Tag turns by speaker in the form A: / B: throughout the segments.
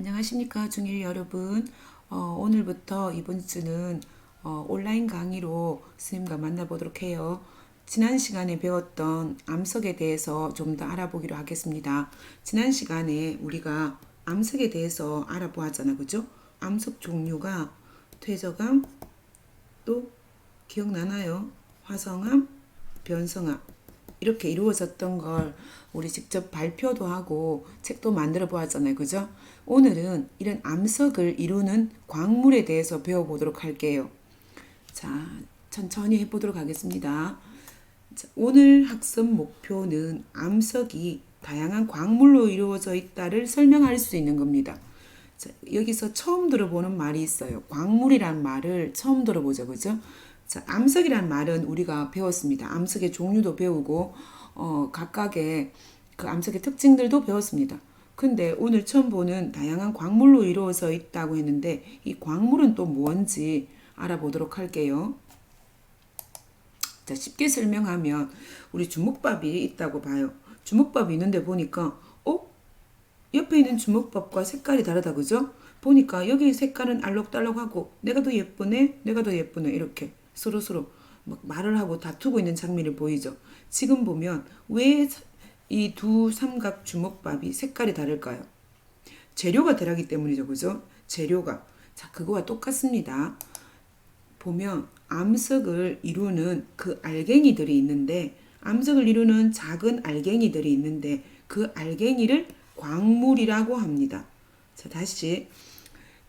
A: 안녕하십니까 중일 여러분. 어, 오늘부터 이번 주는 어, 온라인 강의로 스님과 만나보도록 해요. 지난 시간에 배웠던 암석에 대해서 좀 더 알아보기로 하겠습니다. 지난 시간에 우리가 암석에 대해서 알아보았잖아, 그죠? 암석 종류가 퇴적암, 또 기억나나요? 화성암, 변성암 이렇게 이루어졌던 걸 우리 직접 발표도 하고 책도 만들어 보았잖아요. 그죠? 오늘은 이런 암석을 이루는 광물에 대해서 배워보도록 할게요. 자, 천천히 해보도록 하겠습니다. 자, 오늘 학습 목표는 암석이 다양한 광물로 이루어져 있다를 설명할 수 있는 겁니다. 자, 여기서 처음 들어보는 말이 있어요. 광물이란 말을 처음 들어보죠. 그죠? 자, 암석이란 말은 우리가 배웠습니다. 암석의 종류도 배우고 어, 각각의 그 암석의 특징들도 배웠습니다. 근데 오늘 처음 보는 다양한 광물로 이루어져 있다고 했는데 이 광물은 또 뭔지 알아보도록 할게요. 자, 쉽게 설명하면 우리 주먹밥이 있다고 봐요. 주먹밥이 있는데 보니까 어? 옆에 있는 주먹밥과 색깔이 다르다 그죠? 보니까 여기 색깔은 알록달록하고 내가 더 예쁘네, 내가 더 예쁘네 이렇게 서로 서로 막 말을 하고 다투고 있는 장면이 보이죠. 지금 보면 왜 이 두 삼각 주먹밥이 색깔이 다를까요? 재료가 다르기 때문이죠, 그죠? 재료가 자 그거와 똑같습니다. 보면 암석을 이루는 그 알갱이들이 있는데 암석을 이루는 작은 알갱이들이 있는데 그 알갱이를 광물이라고 합니다. 자, 다시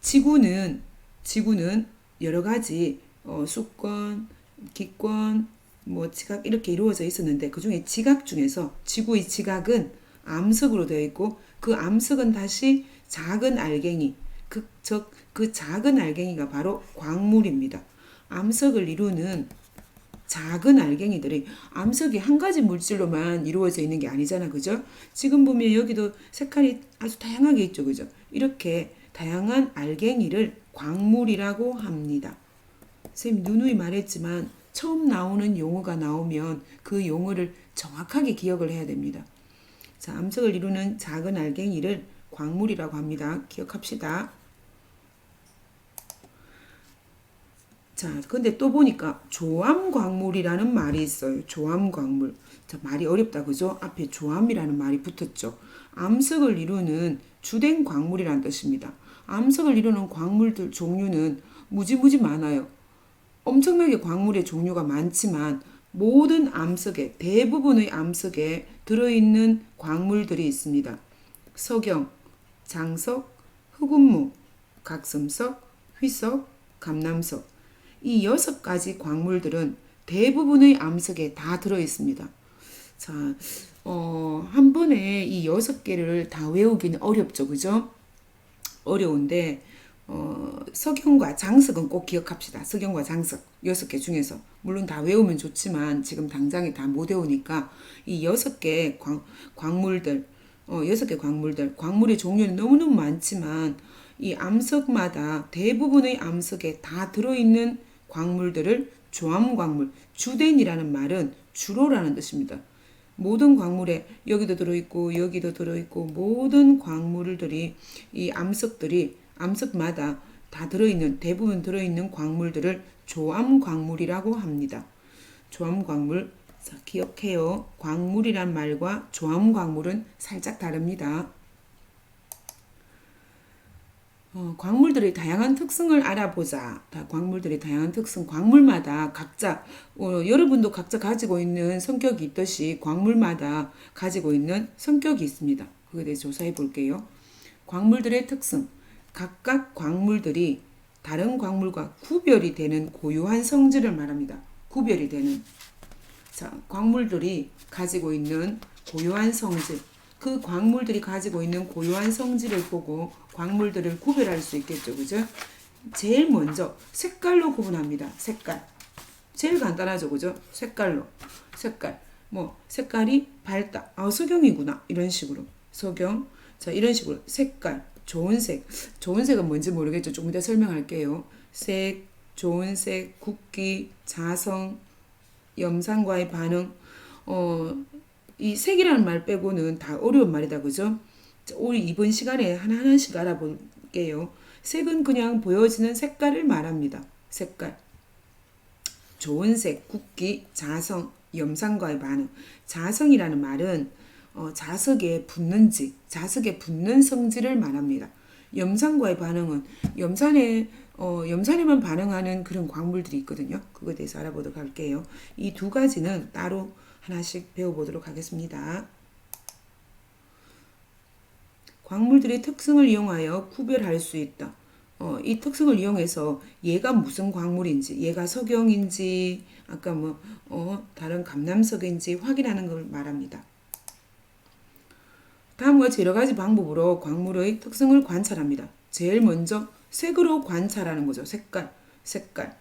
A: 지구는 지구는 여러 가지 어, 수권, 기권, 뭐 지각 이렇게 이루어져 있었는데 그 중에 지각 중에서 지구의 지각은 암석으로 되어 있고 그 암석은 다시 작은 알갱이 그, 즉, 그 작은 알갱이가 바로 광물입니다. 암석을 이루는 작은 알갱이들이 암석이 한 가지 물질로만 이루어져 있는 게 아니잖아. 그죠? 지금 보면 여기도 색깔이 아주 다양하게 있죠. 그죠? 이렇게 다양한 알갱이를 광물이라고 합니다. 선생님 누누이 말했지만 처음 나오는 용어가 나오면 그 용어를 정확하게 기억을 해야 됩니다. 자, 암석을 이루는 작은 알갱이를 광물이라고 합니다. 기억합시다. 자, 근데 또 보니까 조암광물이라는 말이 있어요. 조암광물. 자, 말이 어렵다, 그죠? 앞에 조암이라는 말이 붙었죠. 암석을 이루는 주된 광물이라는 뜻입니다. 암석을 이루는 광물들 종류는 무지무지 많아요. 엄청나게 광물의 종류가 많지만 모든 암석에 대부분의 암석에 들어있는 광물들이 있습니다. 석영, 장석, 흑운무, 각성석, 휘석, 감남석 이 여섯 가지 광물들은 대부분의 암석에 다 들어 있습니다. 자, 어, 한 번에 이 여섯 개를 다 외우기는 어렵죠, 그죠? 어려운데 어, 석영과 장석은 꼭 기억합시다. 석영과 장석 여섯 개 중에서 물론 다 외우면 좋지만 지금 당장에 다 못 외우니까 이 여섯 개 광, 광물들 어, 여섯 개 광물들 광물의 종류는 너무너무 많지만 이 암석마다 대부분의 암석에 다 들어있는 광물들을 조암광물 주된이라는 말은 주로라는 뜻입니다. 모든 광물에 여기도 들어있고 여기도 들어있고 모든 광물들이 이 암석들이 암석마다 다 들어있는 대부분 들어있는 광물들을 조암 광물이라고 합니다. 조암 광물 자, 기억해요. 광물이란 말과 조암 광물은 살짝 다릅니다. 어, 광물들의 다양한 특성을 알아보자. 다 광물들의 다양한 특성, 광물마다 각자 어, 여러분도 각자 가지고 있는 성격이 있듯이 광물마다 가지고 있는 성격이 있습니다. 그에 대해 조사해 볼게요. 광물들의 특성. 각각 광물들이 다른 광물과 구별이 되는 고유한 성질을 말합니다. 구별이 되는. 자, 광물들이 가지고 있는 고유한 성질. 그 광물들이 가지고 있는 고유한 성질을 보고 광물들을 구별할 수 있겠죠. 그죠? 제일 먼저 색깔로 구분합니다. 색깔. 제일 간단하죠. 그죠? 색깔로. 색깔. 뭐, 색깔이 밝다. 아, 석영이구나. 이런 식으로. 석영. 자, 이런 식으로. 색깔. 좋은 색. 좋은 색은 뭔지 모르겠죠. 조금 이따 설명할게요. 색, 좋은 색, 굵기, 자성, 염산과의 반응. 어, 이 색이라는 말 빼고는 다 어려운 말이다. 그죠? 자, 우리 이번 시간에 하나하나씩 알아볼게요. 색은 그냥 보여지는 색깔을 말합니다. 색깔. 좋은 색, 굵기, 자성, 염산과의 반응. 자성이라는 말은 어, 자석에 붙는지, 자석에 붙는 성질을 말합니다. 염산과의 반응은 염산에 어, 염산에만 반응하는 그런 광물들이 있거든요. 그거에 대해서 알아보도록 할게요. 이 두 가지는 따로 하나씩 배워보도록 하겠습니다. 광물들의 특성을 이용하여 구별할 수 있다. 어, 이 특성을 이용해서 얘가 무슨 광물인지, 얘가 석영인지, 아까 뭐, 어, 다른 감남석인지 확인하는 걸 말합니다. 다음과 여러 가지 방법으로 광물의 특성을 관찰합니다. 제일 먼저 색으로 관찰하는 거죠. 색깔, 색깔.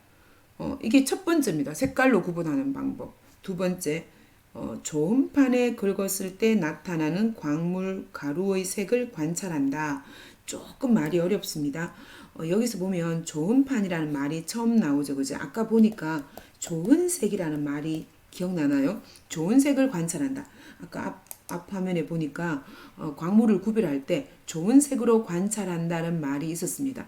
A: 어, 이게 첫 번째입니다. 색깔로 구분하는 방법. 두 번째, 어, 좋은 판에 긁었을 때 나타나는 광물 가루의 색을 관찰한다. 조금 말이 어렵습니다. 어, 여기서 보면 좋은 판이라는 말이 처음 나오죠. 그죠? 아까 보니까 좋은 색이라는 말이 기억나나요? 좋은 색을 관찰한다. 아까 앞, 앞 화면에 보니까 어, 광물을 구별할 때 좋은 색으로 관찰한다는 말이 있었습니다.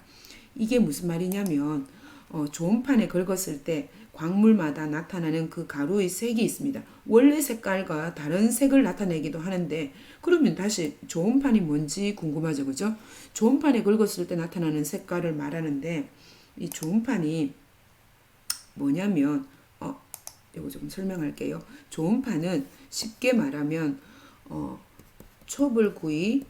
A: 이게 무슨 말이냐면 어, 좋은 판에 긁었을 때 광물마다 나타나는 그 가루의 색이 있습니다. 원래 색깔과 다른 색을 나타내기도 하는데 그러면 다시 좋은 판이 뭔지 궁금하죠, 그죠? 좋은 판에 긁었을 때 나타나는 색깔을 말하는데 이 좋은 판이 뭐냐면 어 이거 좀 설명할게요. 좋은 판은 쉽게 말하면 어 초벌구이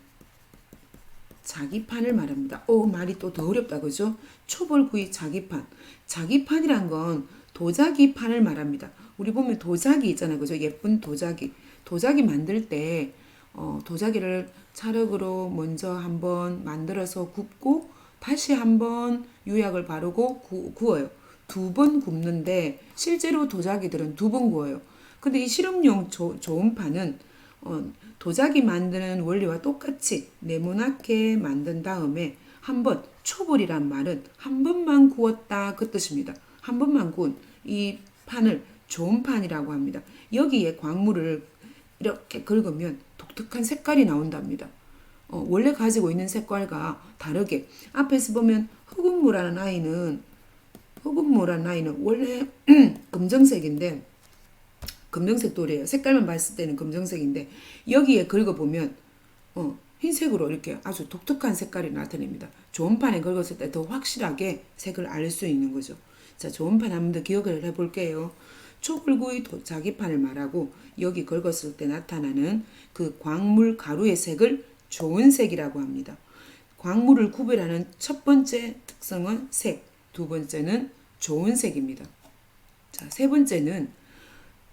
A: 자기판을 말합니다. 오 말이 또 더 어렵다 그죠? 초벌구이 자기판. 자기판이란 건 도자기 판을 말합니다. 우리 보면 도자기 있잖아요. 그죠? 예쁜 도자기. 도자기 만들 때 어, 도자기를 찰흙으로 먼저 한번 만들어서 굽고 다시 한번 유약을 바르고 구, 구워요. 두 번 굽는데 실제로 도자기들은 두 번 구워요. 근데 이 실험용 조, 좋은 판은 어, 도자기 만드는 원리와 똑같이 네모나게 만든 다음에 한 번 초벌이란 말은 한 번만 구웠다 그 뜻입니다. 한 번만 구운 이 판을 좋은 판이라고 합니다. 여기에 광물을 이렇게 긁으면 독특한 색깔이 나온답니다. 어, 원래 가지고 있는 색깔과 다르게 앞에서 보면 흑은모라는 아이는 흑은모라는 아이는 원래 검정색인데 검정색 돌이에요. 색깔만 봤을 때는 검정색인데 여기에 긁어보면 어, 흰색으로 이렇게 아주 독특한 색깔이 나타냅니다. 좋은 판에 긁었을 때 더 확실하게 색을 알 수 있는 거죠. 자, 좋은 판 한 번 더 기억을 해볼게요. 초불구의 자기판을 말하고 여기 긁었을 때 나타나는 그 광물 가루의 색을 좋은 색이라고 합니다. 광물을 구별하는 첫 번째 특성은 색, 두 번째는 좋은 색입니다. 자, 세 번째는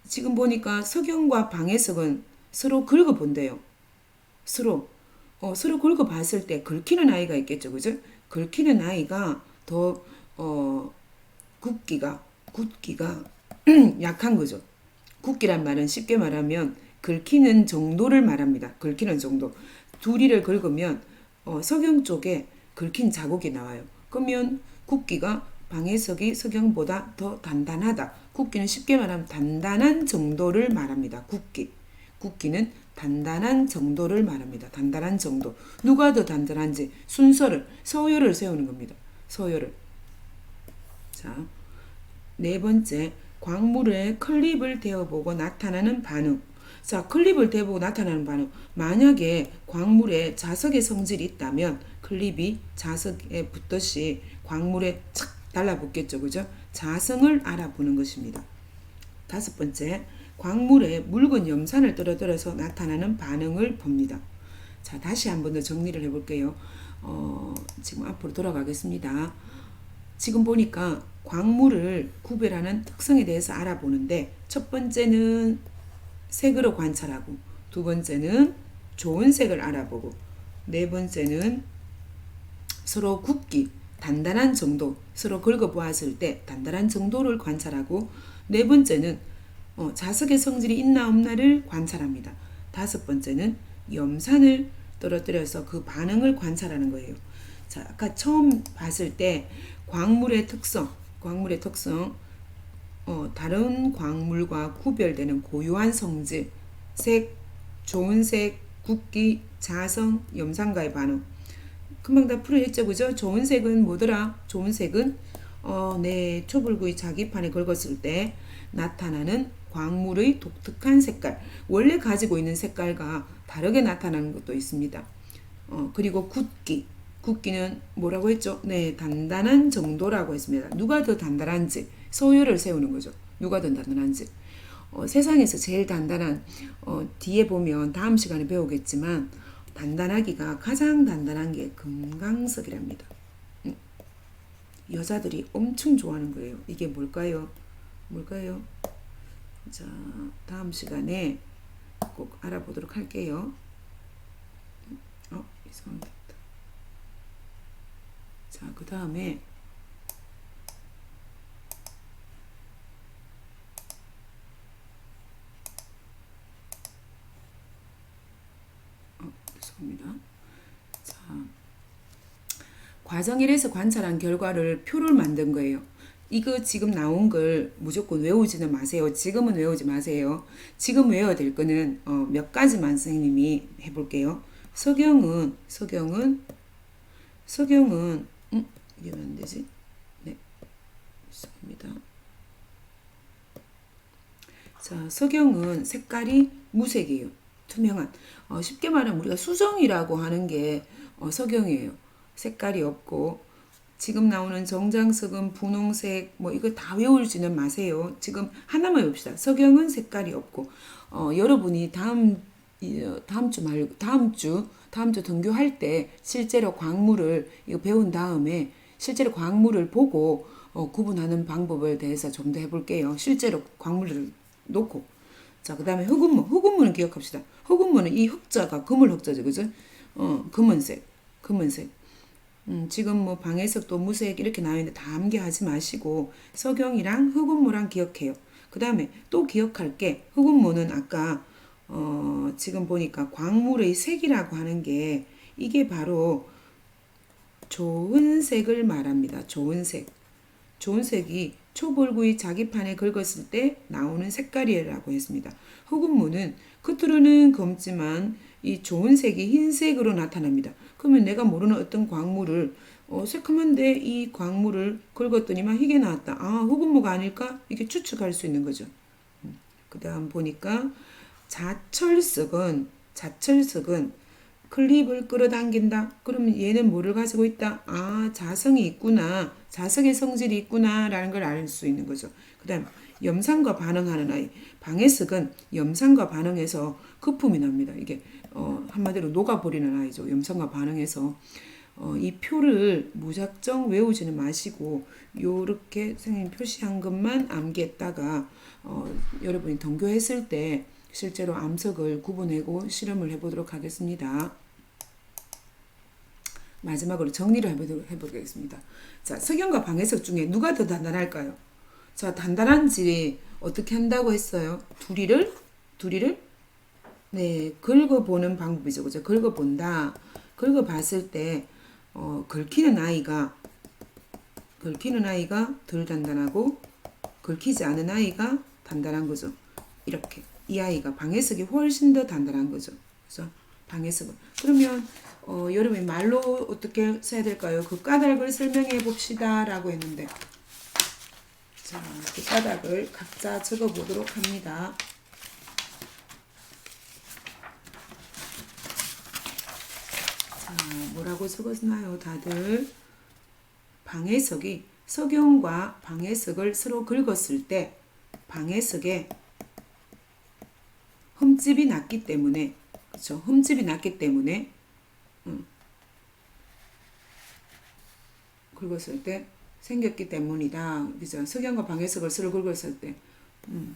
A: 지금 보니까 석영과 방해석은 서로 긁어본대요. 서로 어, 서로 긁어봤을 때 긁히는 아이가 있겠죠, 그죠? 긁히는 아이가 더 어, 굵기가 굵기가 약한 거죠. 굵기란 말은 쉽게 말하면 긁히는 정도를 말합니다. 긁히는 정도. 두리를 긁으면 어, 석영 쪽에 긁힌 자국이 나와요. 그러면 굵기가 방해석이 석영보다 더 단단하다. 굵기는 쉽게 말하면 단단한 정도를 말합니다. 굵기. 굵기는 단단한 정도를 말합니다. 단단한 정도. 누가 더 단단한지 순서를 서열을 세우는 겁니다. 서열을. 자, 네 번째 광물에 클립을 대어보고 나타나는 반응. 자, 클립을 대보고 나타나는 반응. 만약에 광물에 자석의 성질이 있다면 클립이 자석에 붙듯이 광물에 착 달라붙겠죠. 그죠? 자성을 알아보는 것입니다. 다섯 번째, 광물에 묽은 염산을 떨어뜨려서 나타나는 반응을 봅니다. 자, 다시 한 번 더 정리를 해볼게요. 어, 지금 앞으로 돌아가겠습니다. 지금 보니까 광물을 구별하는 특성에 대해서 알아보는데 첫 번째는 색으로 관찰하고 두 번째는 좋은 색을 알아보고 네 번째는 서로 굵기, 단단한 정도, 서로 긁어보았을 때 단단한 정도를 관찰하고 네 번째는 어, 자석의 성질이 있나 없나를 관찰합니다. 다섯 번째는 염산을 떨어뜨려서 그 반응을 관찰하는 거예요. 자, 아까 처음 봤을 때 광물의 특성, 광물의 특성, 어, 다른 광물과 구별되는 고유한 성질, 색, 좋은 색, 붓기, 자성, 염산과의 반응. 금방 다 풀어냈죠, 그죠? 좋은 색은 뭐더라? 좋은 색은 어, 내 초불구의 자기판에 긁었을 때 나타나는 광물의 독특한 색깔. 원래 가지고 있는 색깔과 다르게 나타나는 것도 있습니다. 어, 그리고 굳기. 굳기는 뭐라고 했죠? 네, 단단한 정도라고 했습니다. 누가 더 단단한지 소유를 세우는 거죠. 누가 더 단단한지. 어, 세상에서 제일 단단한 어, 뒤에 보면 다음 시간에 배우겠지만 단단하기가 가장 단단한 게 금강석이랍니다. 음. 여자들이 엄청 좋아하는 거예요. 이게 뭘까요? 뭘까요? 자, 다음 시간에 꼭 알아보도록 할게요. 어, 이상하다. 자, 그 다음에 어, 죄송합니다. 자, 과정 1에서 관찰한 결과를 표를 만든 거예요. 이거 지금 나온 걸 무조건 외우지는 마세요. 지금은 외우지 마세요. 지금 외워야 될 거는 어, 몇 가지만 선생님이 해볼게요. 서경은 서경은 서경은 음, 이게 왜안 되지? 네, 죄송합니다. 자, 석영은 색깔이 무색이에요. 투명한. 어, 쉽게 말하면 우리가 수정이라고 하는 게 어, 석영이에요. 색깔이 없고 지금 나오는 정장석은 분홍색 뭐 이거 다 외울지는 마세요. 지금 하나만 외웁시다. 석영은 색깔이 없고 어, 여러분이 다음 다음 주 말고 다음 주 다음 주 등교할 때 실제로 광물을 이거 배운 다음에 실제로 광물을 보고 어, 구분하는 방법에 대해서 좀 더 해볼게요. 실제로 광물을 놓고 자 그 다음에 흑운무 흑운무는 기억합시다. 흑운무는 이 흑자가 금을 흑자죠, 그죠? 어 금은색, 금은색. 음, 지금 뭐 방해석도 무색 이렇게 나와 있는데 다 암기하지 마시고 석영이랑 흑운무랑 기억해요. 그 다음에 또 기억할 게 흑운무는 아까 어, 지금 보니까 광물의 색이라고 하는 게 이게 바로 좋은 색을 말합니다. 좋은 색. 좋은 색이 초벌구의 자기판에 긁었을 때 나오는 색깔이라고 했습니다. 흑운무는 겉으로는 검지만 이 좋은 색이 흰색으로 나타납니다. 그러면 내가 모르는 어떤 광물을 어, 새카만데 이 광물을 긁었더니만 희게 나왔다. 아, 흑운무가 아닐까? 이게 추측할 수 있는 거죠. 음, 그 다음 보니까 자철석은 자철석은 클립을 끌어당긴다. 그러면 얘는 뭐를 가지고 있다? 아, 자성이 있구나. 자성의 성질이 있구나 라는 걸 알 수 있는 거죠. 그 다음 염산과 반응하는 아이. 방해석은 염산과 반응해서 거품이 납니다. 이게 어, 한마디로 녹아버리는 아이죠. 염산과 반응해서 어, 이 표를 무작정 외우지는 마시고 요렇게 선생님 표시한 것만 암기했다가 어, 여러분이 등교했을 때 실제로 암석을 구분하고 실험을 해보도록 하겠습니다. 마지막으로 정리를 해보도록 해보겠습니다. 자, 석영과 방해석 중에 누가 더 단단할까요? 자, 단단한지 어떻게 한다고 했어요? 두리를 두리를 네, 긁어보는 방법이죠. 그죠? 긁어본다. 긁어봤을 때 어, 긁히는 아이가 긁히는 아이가 덜 단단하고 긁히지 않은 아이가 단단한 거죠. 이렇게 이 아이가 방해석이 훨씬 더 단단한 거죠. 그래서 방해석은 그러면 어, 여러분이 말로 어떻게 써야 될까요? 그 까닭을 설명해 봅시다 라고 했는데 자, 그 까닭을 각자 적어 보도록 합니다. 자, 뭐라고 적었나요, 다들? 방해석이 석용과 방해석을 서로 긁었을 때 방해석에 흠집이 났기 때문에 그렇죠? 흠집이 났기 때문에 음, 긁었을 때 생겼기 때문이다. 그죠? 석양과 방해석을 서로 긁었을 때 음.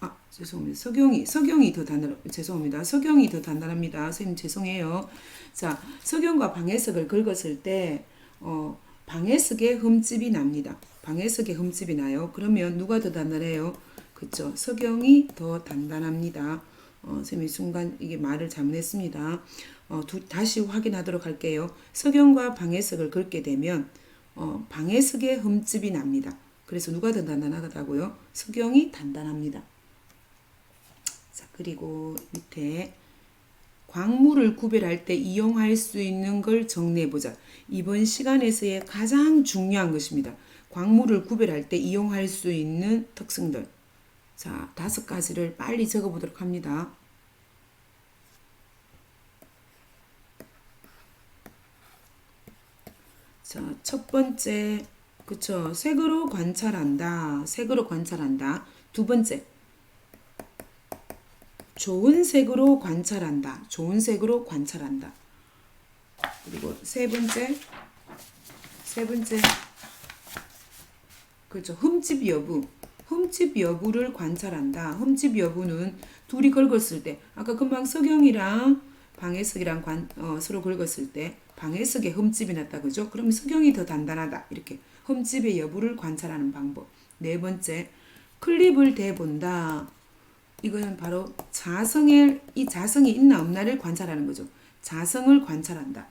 A: 아, 죄송합니다. 석용이, 석용이 더 단단, 죄송합니다. 석용이 더 단단합니다. 선생님 죄송해요. 자, 석용과 방해석을 긁었을 때, 어, 방해석에 흠집이 납니다. 방해석에 흠집이 나요. 그러면 누가 더 단단해요? 그쵸. 석영이 더 단단합니다. 어, 선생님이 순간 이게 말을 잘못했습니다. 어, 두, 다시 확인하도록 할게요. 석영과 방해석을 긁게 되면 어, 방해석에 흠집이 납니다. 그래서 누가 더 단단하다고요? 석영이 단단합니다. 자, 그리고 밑에 광물을 구별할 때 이용할 수 있는 걸 정리해 보자. 이번 시간에서의 가장 중요한 것입니다. 광물을 구별할 때 이용할 수 있는 특성들. 자, 다섯 가지를 빨리 적어 보도록 합니다. 자, 첫 번째, 그쵸. 색으로 관찰한다. 색으로 관찰한다. 두 번째, 좋은 색으로 관찰한다. 좋은 색으로 관찰한다. 그리고 세 번째, 세 번째, 그렇죠. 흠집 여부. 흠집 여부를 관찰한다. 흠집 여부는 둘이 긁었을 때, 아까 금방 석영이랑 방해석이랑 관, 어, 서로 긁었을 때, 방해석에 흠집이 났다. 그죠? 그러면 석영이 더 단단하다. 이렇게. 흠집의 여부를 관찰하는 방법. 네 번째, 클립을 대본다. 이거는 바로 자성의, 이 자성이 있나 없나를 관찰하는 거죠. 자성을 관찰한다.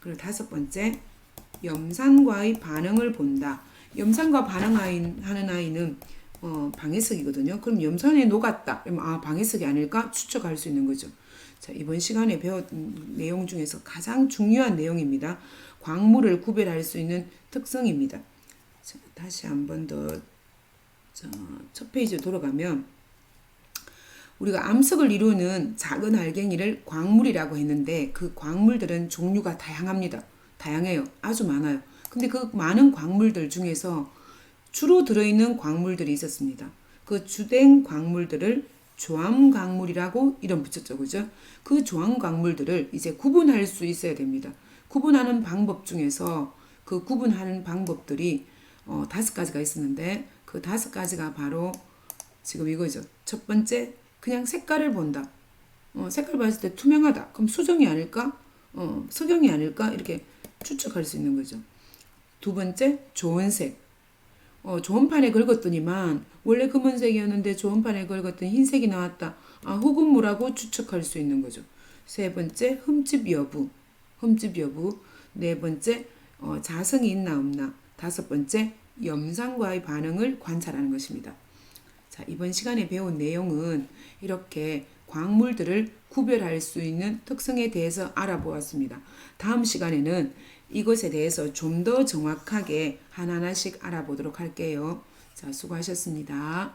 A: 그리고 다섯 번째, 염산과의 반응을 본다. 염산과 반응하는 아이는 어, 방해석이거든요. 그럼 염산에 녹았다. 그러면 아 방해석이 아닐까 추측할 수 있는 거죠. 자 이번 시간에 배운 내용 중에서 가장 중요한 내용입니다. 광물을 구별할 수 있는 특성입니다. 자, 다시 한 번 더 첫 페이지 돌아가면 우리가 암석을 이루는 작은 알갱이를 광물이라고 했는데 그 광물들은 종류가 다양합니다. 다양해요. 아주 많아요. 근데 그 많은 광물들 중에서 주로 들어있는 광물들이 있었습니다. 그 주된 광물들을 조암 광물이라고 이름 붙였죠. 그죠? 그 조암 광물들을 이제 구분할 수 있어야 됩니다. 구분하는 방법 중에서 그 구분하는 방법들이 어, 다섯 가지가 있었는데 그 다섯 가지가 바로 지금 이거죠. 첫 번째, 그냥 색깔을 본다. 어, 색깔 봤을 때 투명하다. 그럼 수정이 아닐까? 어, 석영이 아닐까? 이렇게 추측할 수 있는 거죠. 두 번째, 좋은 색. 어, 좋은 판에 긁었더니만 원래 검은색이었는데 좋은 판에 긁었더니 흰색이 나왔다. 아, 흑은무라고 추측할 수 있는 거죠. 세 번째, 흠집 여부. 흠집 여부. 네 번째, 어, 자성이 있나 없나. 다섯 번째, 염산과의 반응을 관찰하는 것입니다. 자, 이번 시간에 배운 내용은 이렇게 광물들을 구별할 수 있는 특성에 대해서 알아보았습니다. 다음 시간에는 이것에 대해서 좀 더 정확하게 하나하나씩 알아보도록 할게요. 자, 수고하셨습니다.